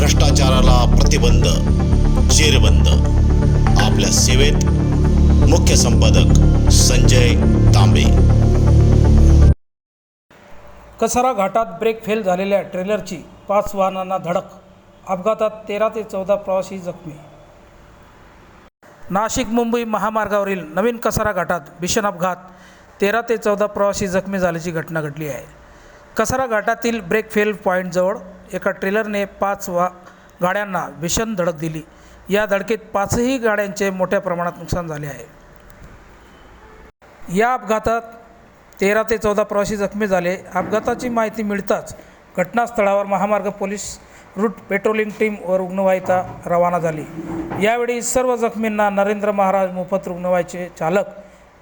भ्रष्टाचाराला प्रतिबंध जेरबंद. आपल्या सेवेत मुख्य संपादक संजय तांबे. कसारा घाटात ब्रेक फेल झालेल्या ट्रेलरची पाच वाहनांना धडक अपघातात तेरा ते चौदा प्रवासी जखमी. नाशिक मुंबई महामार्गावरील नवीन कसारा घाटात भीषण अपघात तेरा ते चौदा प्रवासी जखमी झाल्याची घटना घडली आहे. कसारा घाटातील ब्रेक फेल पॉईंटजवळ एका ट्रेलरने पाच वा गाड्यांना भीषण धडक दिली. या धडकेत पाचही गाड्यांचे मोठ्या प्रमाणात नुकसान झाले आहे. या अपघातात तेरा ते चौदा प्रवासी जखमी झाले. अपघाताची माहिती मिळताच घटनास्थळावर महामार्ग पोलीस रूट पेट्रोलिंग टीम व रुग्णवाहिका रवाना झाली. यावेळी सर्व जखमींना नरेंद्र महाराज मोफत रुग्णवाहिकेचे चालक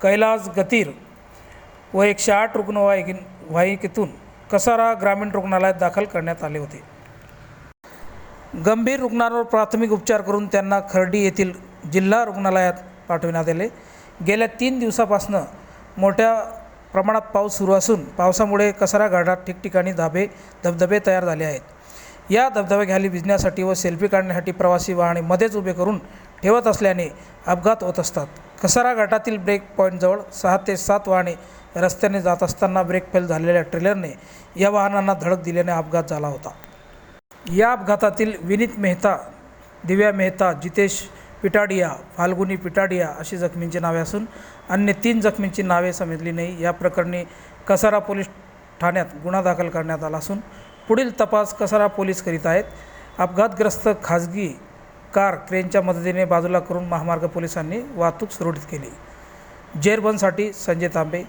कैलास गतीर व एकशे आठ रुग्णवाहिकी वाहिकेतून कसारा ग्रामीण रुग्णालयात दाखल करण्यात आले होते. गंभीर रुग्णांवर प्राथमिक उपचार करून त्यांना खर्डी येथील जिल्हा रुग्णालयात पाठविण्यात आले. गेल्या तीन दिवसापासून मोठ्या प्रमाणात पाऊस सुरू असून पावसामुळे कसारा घाटात ठिकठिकाणी धाबे धबधबे तयार झाले आहेत. या धबधब्याखाली भिजण्यासाठी व सेल्फी काढण्यासाठी प्रवासी वाहने मध्येच उभे करून ठेवत असल्याने अपघात होत असतात. कसारा घाटातील ब्रेक पॉईंटजवळ सहा ते सात वाहने रस्त्याने जात असताना ब्रेक फेल झालेल्या ट्रेलरने या वाहनांना धडक दिल्याने अपघात झाला होता. या अपघातातील विनीत मेहता दिव्या मेहता जितेश पिटाडिया फाल्गुनी पिटाडिया अशी जखमींची नावे असून अन्य तीन जखमींची नावे समजली नाही. या प्रकरणी कसारा पोलीस ठाण्यात गुन्हा दाखल करण्यात आला असून पुढील तपास कसारा पोलीस करीत आहेत. अपघातग्रस्त खाजगी कार क्रेनच्या मदतीने बाजूला करून महामार्ग पोलिसांनी वाहतूक सुरळीत केली. जेरबनसाठी संजय तांबे